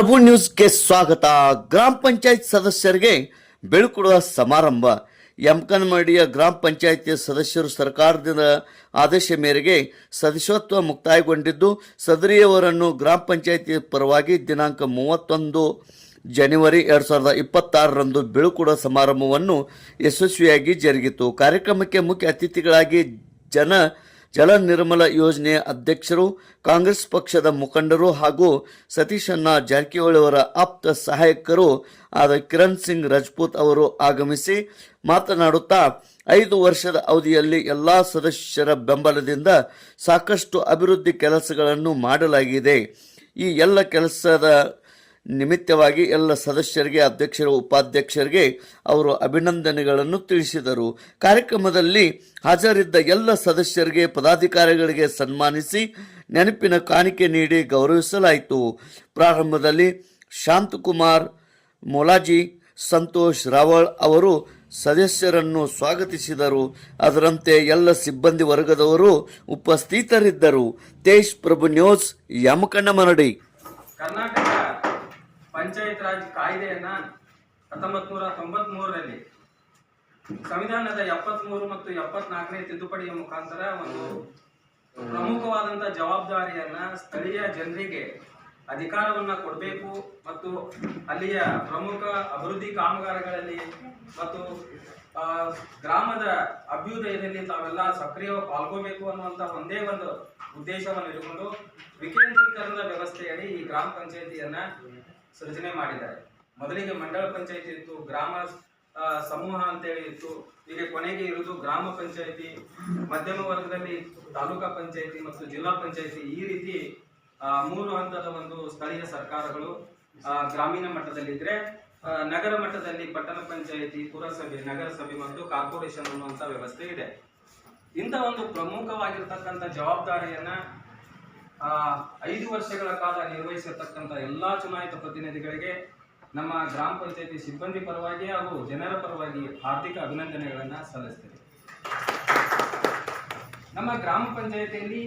ಪ್ರಭು ನ್ಯೂಸ್ಗೆ ಸ್ವಾಗತ. ಗ್ರಾಮ ಪಂಚಾಯತ್ ಸದಸ್ಯರಿಗೆ ಬೀಳ್ಕೊಡುವ ಸಮಾರಂಭ. ಎಂಕನಮಡಿಯ ಗ್ರಾಮ ಪಂಚಾಯತಿಯ ಸದಸ್ಯರು ಸರ್ಕಾರದಿಂದ ಆದೇಶ ಮೇರೆಗೆ ಸದಸ್ಯತ್ವ ಮುಕ್ತಾಯಗೊಂಡಿದ್ದು, ಸದರಿಯವರನ್ನು ಗ್ರಾಮ ಪಂಚಾಯತಿ ಪರವಾಗಿ ದಿನಾಂಕ ಮೂವತ್ತೊಂದು ಜನವರಿ ಎರಡು ಸಾವಿರದ ಇಪ್ಪತ್ತಾರರಂದು ಬೀಳ್ಕೊಡುವ ಸಮಾರಂಭವನ್ನು ಯಶಸ್ವಿಯಾಗಿ ಜರುಗಿತು. ಕಾರ್ಯಕ್ರಮಕ್ಕೆ ಮುಖ್ಯ ಅತಿಥಿಗಳಾಗಿ ಜನ ಜಲ ನಿರ್ಮಲ ಯೋಜನೆಯ ಅಧ್ಯಕ್ಷರು, ಕಾಂಗ್ರೆಸ್ ಪಕ್ಷದ ಮುಖಂಡರು ಹಾಗೂ ಸತೀಶಣ್ಣ ಜಾರಕಿಹೊಳಿ ಅವರ ಆಪ್ತ ಸಹಾಯಕರು ಆದ ಕಿರಣ್ ಸಿಂಗ್ ರಜಪೂತ್ ಅವರು ಆಗಮಿಸಿ ಮಾತನಾಡುತ್ತಾ, ಐದು ವರ್ಷದ ಅವಧಿಯಲ್ಲಿ ಎಲ್ಲ ಸದಸ್ಯರ ಬೆಂಬಲದಿಂದ ಸಾಕಷ್ಟು ಅಭಿವೃದ್ಧಿ ಕೆಲಸಗಳನ್ನು ಮಾಡಲಾಗಿದೆ. ಈ ಎಲ್ಲ ಕೆಲಸದ ನಿಮಿತ್ತವಾಗಿ ಎಲ್ಲ ಸದಸ್ಯರಿಗೆ, ಅಧ್ಯಕ್ಷರು, ಉಪಾಧ್ಯಕ್ಷರಿಗೆ ಅವರು ಅಭಿನಂದನೆಗಳನ್ನು ತಿಳಿಸಿದರು. ಕಾರ್ಯಕ್ರಮದಲ್ಲಿ ಹಾಜರಿದ್ದ ಎಲ್ಲ ಸದಸ್ಯರಿಗೆ, ಪದಾಧಿಕಾರಿಗಳಿಗೆ ಸನ್ಮಾನಿಸಿ ನೆನಪಿನ ಕಾಣಿಕೆ ನೀಡಿ ಗೌರವಿಸಲಾಯಿತು. ಪ್ರಾರಂಭದಲ್ಲಿ ಶಾಂತಕುಮಾರ್, ಮೊಲಾಜಿ ಸಂತೋಷ್ ರಾವಳ್ ಅವರು ಸದಸ್ಯರನ್ನು ಸ್ವಾಗತಿಸಿದರು. ಅದರಂತೆ ಎಲ್ಲ ಸಿಬ್ಬಂದಿ ವರ್ಗದವರು ಉಪಸ್ಥಿತರಿದ್ದರು. ತೇಜ್ ಪ್ರಭು ನ್ಯೂಸ್ ಯಮಕಣ್ಣಮರಡಿ ಕರ್ನಾಟಕ ಪಂಚಾಯತ್ ರಾಜ್ ಕಾಯ್ದೆಯನ್ನ ಹತ್ತೊಂಬತ್ ನೂರ ತೊಂಬತ್ ಮೂರರಲ್ಲಿ ಸಂವಿಧಾನದ ಎಪ್ಪತ್ಮೂರು ಮತ್ತು ಎಪ್ಪತ್ನಾಲ್ಕನೇ ತಿದ್ದುಪಡಿಯ ಮುಖಾಂತರ ಒಂದು ಪ್ರಮುಖವಾದಂತ ಜವಾಬ್ದಾರಿಯನ್ನ ಸ್ಥಳೀಯ ಜನರಿಗೆ ಅಧಿಕಾರವನ್ನ ಕೊಡಬೇಕು ಮತ್ತು ಅಲ್ಲಿಯ ಪ್ರಮುಖ ಅಭಿವೃದ್ಧಿ ಕಾಮಗಾರಿಗಳಲ್ಲಿ ಮತ್ತು ಗ್ರಾಮದ ಅಭ್ಯುದಯದಲ್ಲಿ ತಾವೆಲ್ಲ ಸಕ್ರಿಯವಾಗಿ ಪಾಲ್ಗೋಬೇಕು ಅನ್ನುವಂತ ಒಂದೇ ಒಂದು ಉದ್ದೇಶವನ್ನು ಇಟ್ಟುಕೊಂಡು ವಿಕೇಂದ್ರೀಕರಣದ ವ್ಯವಸ್ಥೆಯಡಿ ಈ ಗ್ರಾಮ ಪಂಚಾಯತಿಯನ್ನ ಸೃಜನೆ ಮಾಡಿದ್ದಾರೆ. ಮೊದಲಿಗೆ ಮಂಡಳ ಪಂಚಾಯತಿ ಇತ್ತು, ಗ್ರಾಮ ಸಮೂಹ ಅಂತೇಳಿ ಇತ್ತು. ಈಗ ಕೊನೆಗೆ ಇರುವುದು ಗ್ರಾಮ ಪಂಚಾಯತಿ, ಮಧ್ಯಮ ವರ್ಗದಲ್ಲಿ ತಾಲೂಕಾ ಪಂಚಾಯತಿ ಮತ್ತು ಜಿಲ್ಲಾ ಪಂಚಾಯತಿ. ಈ ರೀತಿ ಮೂರು ಹಂತದ ಒಂದು ಸ್ಥಳೀಯ ಸರ್ಕಾರಗಳು ಗ್ರಾಮೀಣ ಮಟ್ಟದಲ್ಲಿದ್ದರೆ ನಗರ ಮಟ್ಟದಲ್ಲಿ ಪಟ್ಟಣ ಪಂಚಾಯತಿ, ಪುರಸಭೆ, ನಗರಸಭೆ ಮತ್ತು ಕಾರ್ಪೊರೇಷನ್ ಅನ್ನುವಂತ ವ್ಯವಸ್ಥೆ ಇದೆ. ಇಂಥ ಒಂದು ಪ್ರಮುಖವಾಗಿರ್ತಕ್ಕಂಥ ಜವಾಬ್ದಾರಿಯನ್ನ ಐದು ವರ್ಷಗಳ ಕಾಲ ನಿರ್ವಹಿಸಿರ್ತಕ್ಕಂಥ ಎಲ್ಲಾ ಚುನಾಯಿತ ಪ್ರತಿನಿಧಿಗಳಿಗೆ ನಮ್ಮ ಗ್ರಾಮ ಪಂಚಾಯತಿ ಸಿಬ್ಬಂದಿ ಪರವಾಗಿ ಹಾಗೂ ಜನರ ಪರವಾಗಿ ಹಾರ್ದಿಕ ಅಭಿನಂದನೆಗಳನ್ನ ಸಲ್ಲಿಸ್ತೇವೆ ನಮ್ಮ ಗ್ರಾಮ ಪಂಚಾಯತಿಯಲ್ಲಿ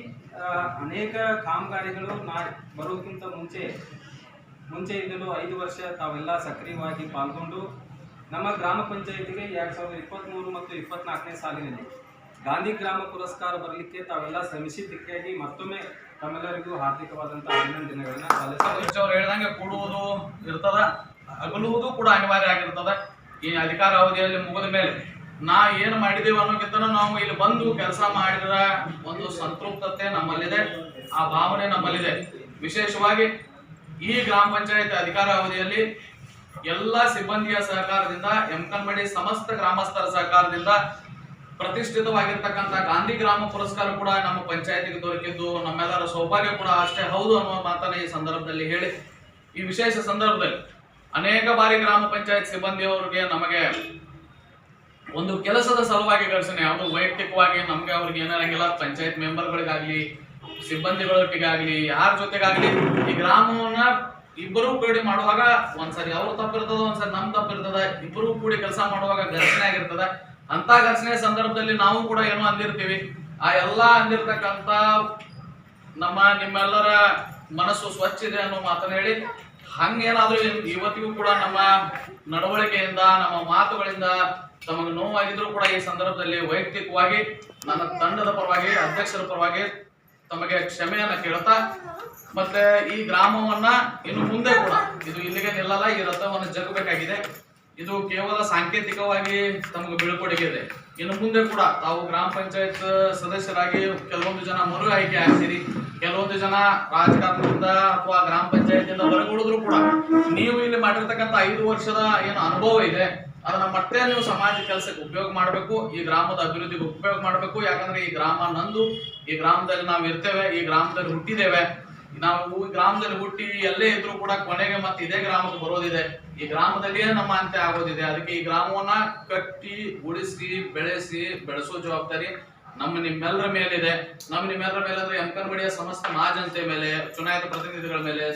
ಅನೇಕ ಕಾಮಗಾರಿಗಳು ನಾ ಬರೋಕ್ಕಿಂತ ಮುಂಚೆ ಮುಂಚೆಯಿಂದಲೂ ಐದು ವರ್ಷ ತಾವೆಲ್ಲ ಸಕ್ರಿಯವಾಗಿ ಪಾಲ್ಗೊಂಡು ನಮ್ಮ ಗ್ರಾಮ ಪಂಚಾಯತಿಗೆ ಎರಡು ಸಾವಿರದ ಇಪ್ಪತ್ತ್ಮೂರು ಮತ್ತು ಇಪ್ಪತ್ನಾಲ್ಕನೇ ಸಾಲಿನಲ್ಲಿ ಗಾಂಧಿ ಗ್ರಾಮ ಪುರಸ್ಕಾರ ಬರಲಿಕ್ಕೆ ತಾವೆಲ್ಲ ಶ್ರಮಿಸಿದ್ದಕ್ಕಾಗಿ ಮತ್ತೊಮ್ಮೆ ತಮ್ಮೆಲ್ಲರಿಗೂ ಹಾರ್ದಿಕವಾದಂತಹ ಅಭಿನಂದನೆಗಳನ್ನ ಸಲ್ಲಿಸಿ ಅವ್ರು ಹೇಳ್ದಂಗೆ ಕೂಡುವುದು ಇರ್ತದ, ಅಗಲುವುದು ಕೂಡ ಅನಿವಾರ್ಯ ಆಗಿರ್ತದ. ಈ ಅಧಿಕಾರ ಅವಧಿಯಲ್ಲಿ ಮುಗಿದ ಮೇಲೆ ನಾ ಏನು ಮಾಡಿದೇವೆ ಅನ್ನೋಕ್ಕಿಂತ ನಾವು ಇಲ್ಲಿ ಬಂದು ಕೆಲಸ ಮಾಡಿದ ಒಂದು ಸಂತೃಪ್ತತೆ ನಮ್ಮಲ್ಲಿದೆ, ಆ ಭಾವನೆ ನಮ್ಮಲ್ಲಿದೆ. ವಿಶೇಷವಾಗಿ ಈ ಗ್ರಾಮ ಪಂಚಾಯತ್ ಅಧಿಕಾರ ಅವಧಿಯಲ್ಲಿ ಎಲ್ಲ ಸಿಬ್ಬಂದಿಯ ಸಹಕಾರದಿಂದ ಎಂಕನ್ಮಡಿ ಸಮಸ್ತ ಗ್ರಾಮಸ್ಥರ ಸಹಕಾರದಿಂದ ಪ್ರತಿಷ್ಠಿತವಾಗಿರ್ತಕ್ಕಂಥ ಗಾಂಧಿ ಗ್ರಾಮ ಪುರಸ್ಕಾರ ಕೂಡ ನಮ್ಮ ಪಂಚಾಯತಿಗೆ ದೊರಕಿದ್ದು, ನಮ್ಮೆಲ್ಲರ ಸೌಭಾಗ್ಯ ಕೂಡ ಅಷ್ಟೇ ಹೌದು ಅನ್ನುವ ಮಾತನ್ನ ಈ ಸಂದರ್ಭದಲ್ಲಿ ಹೇಳಿ. ಈ ವಿಶೇಷ ಸಂದರ್ಭದಲ್ಲಿ ಅನೇಕ ಬಾರಿ ಗ್ರಾಮ ಪಂಚಾಯತ್ ಸಿಬ್ಬಂದಿಯವರಿಗೆ ನಮಗೆ ಒಂದು ಕೆಲಸದ ಸಲುವಾಗಿ ಘರ್ಷಣೆ ಯಾವುದು ವೈಯಕ್ತಿಕವಾಗಿ ನಮ್ಗೆ ಅವ್ರಿಗೆ ಏನಾರಂಗಿಲ್ಲ, ಪಂಚಾಯತ್ ಮೆಂಬರ್ಗಳಿಗಾಗ್ಲಿ ಸಿಬ್ಬಂದಿಗಳಿಗಾಗ್ಲಿ ಯಾರ ಜೊತೆಗಾಗ್ಲಿ, ಈ ಗ್ರಾಮವನ್ನ ಇಬ್ಬರೂ ಕೂಡಿ ಮಾಡುವಾಗ ಒಂದ್ಸರಿ ಅವ್ರ ತಪ್ಪಿರ್ತದ, ಒಂದ್ಸರಿ ನಮ್ ತಪ್ಪಿರ್ತದ, ಇಬ್ಬರೂ ಕೂಡಿ ಕೆಲಸ ಮಾಡುವಾಗ ಘರ್ಷಣೆ ಆಗಿರ್ತದ. ಅಂತ ಘಟನೆ ಸಂದರ್ಭದಲ್ಲಿ ನಾವು ಕೂಡ ಏನೋ ಅಂದಿರ್ತೀವಿ. ಆ ಎಲ್ಲಾ ಅಂದಿರ್ತಕ್ಕಂತ ನಮ್ಮ ನಿಮ್ಮೆಲ್ಲರ ಮನಸ್ಸು ಸ್ವಚ್ಛ ಇದೆ ಅನ್ನೋ ಮಾತನ್ನ ಹೇಳಿ, ಹಂಗೇನಾದ್ರೂ ಇವತ್ತಿಗೂ ಕೂಡ ನಮ್ಮ ನಡವಳಿಕೆಯಿಂದ, ನಮ್ಮ ಮಾತುಗಳಿಂದ ತಮಗೆ ನೋವಾಗಿದ್ರು ಕೂಡ ಈ ಸಂದರ್ಭದಲ್ಲಿ ವೈಯಕ್ತಿಕವಾಗಿ ನನ್ನ ತಂಡದ ಪರವಾಗಿ, ಅಧ್ಯಕ್ಷರ ಪರವಾಗಿ ತಮಗೆ ಕ್ಷಮೆಯನ್ನ ಕೇಳ್ತಾ, ಮತ್ತೆ ಈ ಗ್ರಾಮವನ್ನ ಇನ್ನು ಮುಂದೆ ಕೂಡ, ಇದು ಇಲ್ಲಿಗೆ ನಿಲ್ಲಲ್ಲ, ಈ ರಥವನ್ನು ಜಗಬೇಕಾಗಿದೆ ಇದು ಕೇವಲ ಸಾಂಕೇತಿಕವಾಗಿ ತಮಗೆ ಬೀಳ್ಕೊಡುಗೆ ಇದೆ ಇನ್ನು ಮುಂದೆ ಕೂಡ ತಾವು ಗ್ರಾಮ ಪಂಚಾಯತ್ ಸದಸ್ಯರಾಗಿ ಕೆಲವೊಂದು ಜನ ಮರು ಆಯ್ಕೆ ಆಗ್ತೀರಿ. ಕೆಲವೊಂದು ಜನ ರಾಜಕಾರಣದಿಂದ ಅಥವಾ ಗ್ರಾಮ ಪಂಚಾಯತಿಯಿಂದ ಹೊರಗುಳಿದ್ರು ಕೂಡ ನೀವು ಇಲ್ಲಿ ಮಾಡಿರ್ತಕ್ಕಂಥ ಐದು ವರ್ಷದ ಏನು ಅನುಭವ ಇದೆ. ಅದನ್ನ ಮತ್ತೆ ನೀವು ಸಮಾಜ ಕೆಲಸಕ್ಕೆ ಉಪಯೋಗ ಮಾಡಬೇಕು, ಈ ಗ್ರಾಮದ ಅಭಿವೃದ್ಧಿಗೆ ಉಪಯೋಗ ಮಾಡಬೇಕು. ಯಾಕಂದ್ರೆ ಈ ಗ್ರಾಮ ನಂದು, ಈ ಗ್ರಾಮದಲ್ಲಿ ನಾವು ಇರ್ತೇವೆ ಈ ಗ್ರಾಮದಲ್ಲಿ ಹುಟ್ಟಿದ್ದೇವೆ. ನಾವು ಗ್ರಾಮದಲ್ಲಿ ಹುಟ್ಟಿ ಎಲ್ಲೇ ಇದ್ರೂ ಕೂಡ ಕೊನೆಗೆ ಮತ್ತೆ ಇದೇ ಗ್ರಾಮಕ್ಕೆ ಬರೋದಿದೆ. ಈ ಗ್ರಾಮದಲ್ಲಿಯೇ ನಮ್ಮ ಅಂತ್ಯ ಆಗೋದಿದೆ. ಅದಕ್ಕೆ ಈ ಗ್ರಾಮವನ್ನ ಕಟ್ಟಿ, ಉಳಿಸಿ, ಬೆಳೆಸಿ, ಬೆಳೆಸೋ ಜವಾಬ್ದಾರಿ ನಮ್ಮ ನಿಮ್ಮೆಲ್ಲರ ಮೇಲಿದೆ. ನಮ್ಮ ನಿಮ್ಮೆಲ್ಲರ ಮೇಲೆ ಅಂದ್ರೆ ಎಂಕರ್ಮಡಿಯ ಸಮಸ್ತ ಮಹಾಜನತೆ ಮೇಲೆ, ಚುನಾಯಿತ ಪ್ರತಿನಿಧಿಗಳ ಮೇಲೆ